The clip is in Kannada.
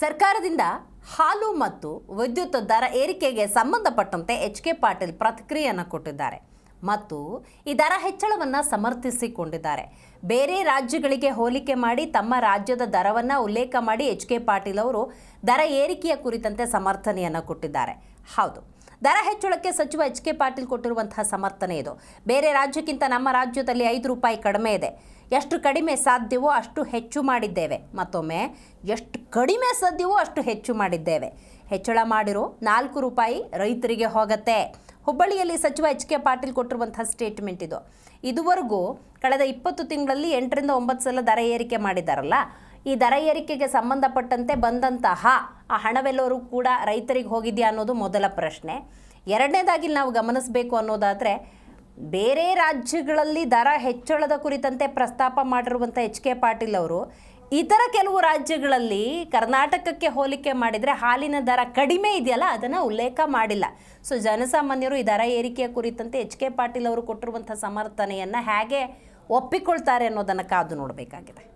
ಸರ್ಕಾರದಿಂದ ಹಾಲು ಮತ್ತು ವಿದ್ಯುತ್ ದರ ಏರಿಕೆಗೆ ಸಂಬಂಧಪಟ್ಟಂತೆ ಎಚ್ ಕೆ ಪಾಟೀಲ್ ಪ್ರತಿಕ್ರಿಯೆಯನ್ನು ಕೊಟ್ಟಿದ್ದಾರೆ ಮತ್ತು ಈ ದರ ಹೆಚ್ಚಳವನ್ನು ಸಮರ್ಥಿಸಿಕೊಂಡಿದ್ದಾರೆ. ಬೇರೆ ರಾಜ್ಯಗಳಿಗೆ ಹೋಲಿಕೆ ಮಾಡಿ ತಮ್ಮ ರಾಜ್ಯದ ದರವನ್ನು ಉಲ್ಲೇಖ ಮಾಡಿ ಎಚ್ ಕೆ ಪಾಟೀಲ್ ಅವರು ದರ ಏರಿಕೆಯ ಕುರಿತಂತೆ ಸಮರ್ಥನೆಯನ್ನು ಕೊಟ್ಟಿದ್ದಾರೆ. ಹೌದು. ದರ ಹೆಚ್ಚಳಕ್ಕೆ ಸಚಿವ ಎಚ್ ಕೆ ಪಾಟೀಲ್ ಕೊಟ್ಟಿರುವಂತಹ ಸಮರ್ಥನೆ ಇದು. ಬೇರೆ ರಾಜ್ಯಕ್ಕಿಂತ ನಮ್ಮ ರಾಜ್ಯದಲ್ಲಿ ಐದು ರೂಪಾಯಿ ಕಡಿಮೆ ಇದೆ. ಎಷ್ಟು ಕಡಿಮೆ ಸಾಧ್ಯವೋ ಅಷ್ಟು ಹೆಚ್ಚು ಮಾಡಿದ್ದೇವೆ. ಮತ್ತೊಮ್ಮೆ, ಎಷ್ಟು ಕಡಿಮೆ ಸಾಧ್ಯವೋ ಅಷ್ಟು ಹೆಚ್ಚು ಮಾಡಿದ್ದೇವೆ. ಹೆಚ್ಚಳ ಮಾಡಿರೋ ನಾಲ್ಕು ರೂಪಾಯಿ ರೈತರಿಗೆ ಹೋಗತ್ತೆ. ಹುಬ್ಬಳ್ಳಿಯಲ್ಲಿ ಸಚಿವ ಎಚ್ ಕೆ ಪಾಟೀಲ್ ಕೊಟ್ಟಿರುವಂತಹ ಸ್ಟೇಟ್ಮೆಂಟ್ ಇದು. ಇದುವರೆಗೂ ಕಳೆದ ಇಪ್ಪತ್ತು ತಿಂಗಳಲ್ಲಿ ಎಂಟರಿಂದ ಒಂಬತ್ತು ಸಲ ದರ ಏರಿಕೆ ಮಾಡಿದ್ದಾರಲ್ಲ. ಈ ದರ ಏರಿಕೆಗೆ ಸಂಬಂಧಪಟ್ಟಂತೆ ಬಂದಂತಹ ಆ ಹಣವೆಲ್ಲರೂ ಕೂಡ ರೈತರಿಗೆ ಹೋಗಿದೆಯಾ ಅನ್ನೋದು ಮೊದಲ ಪ್ರಶ್ನೆ. ಎರಡನೇದಾಗಿ ನಾವು ಗಮನಿಸಬೇಕು ಅನ್ನೋದಾದರೆ, ಬೇರೆ ರಾಜ್ಯಗಳಲ್ಲಿ ದರ ಹೆಚ್ಚಳದ ಕುರಿತಂತೆ ಪ್ರಸ್ತಾಪ ಮಾಡಿರುವಂಥ ಎಚ್ ಕೆ ಪಾಟೀಲ್ ಅವರು, ಇತರ ಕೆಲವು ರಾಜ್ಯಗಳಲ್ಲಿ ಕರ್ನಾಟಕಕ್ಕೆ ಹೋಲಿಕೆ ಮಾಡಿದರೆ ಹಾಲಿನ ದರ ಕಡಿಮೆ ಇದೆಯಲ್ಲ, ಅದನ್ನು ಉಲ್ಲೇಖ ಮಾಡಿಲ್ಲ. ಸೊ, ಜನಸಾಮಾನ್ಯರು ಈ ದರ ಏರಿಕೆಯ ಕುರಿತಂತೆ ಎಚ್ ಕೆ ಪಾಟೀಲ್ ಅವರು ಕೊಟ್ಟಿರುವಂಥ ಸಮರ್ಥನೆಯನ್ನು ಹೇಗೆ ಒಪ್ಪಿಕೊಳ್ತಾರೆ ಅನ್ನೋದನ್ನು ಕಾದು ನೋಡಬೇಕಾಗಿದೆ.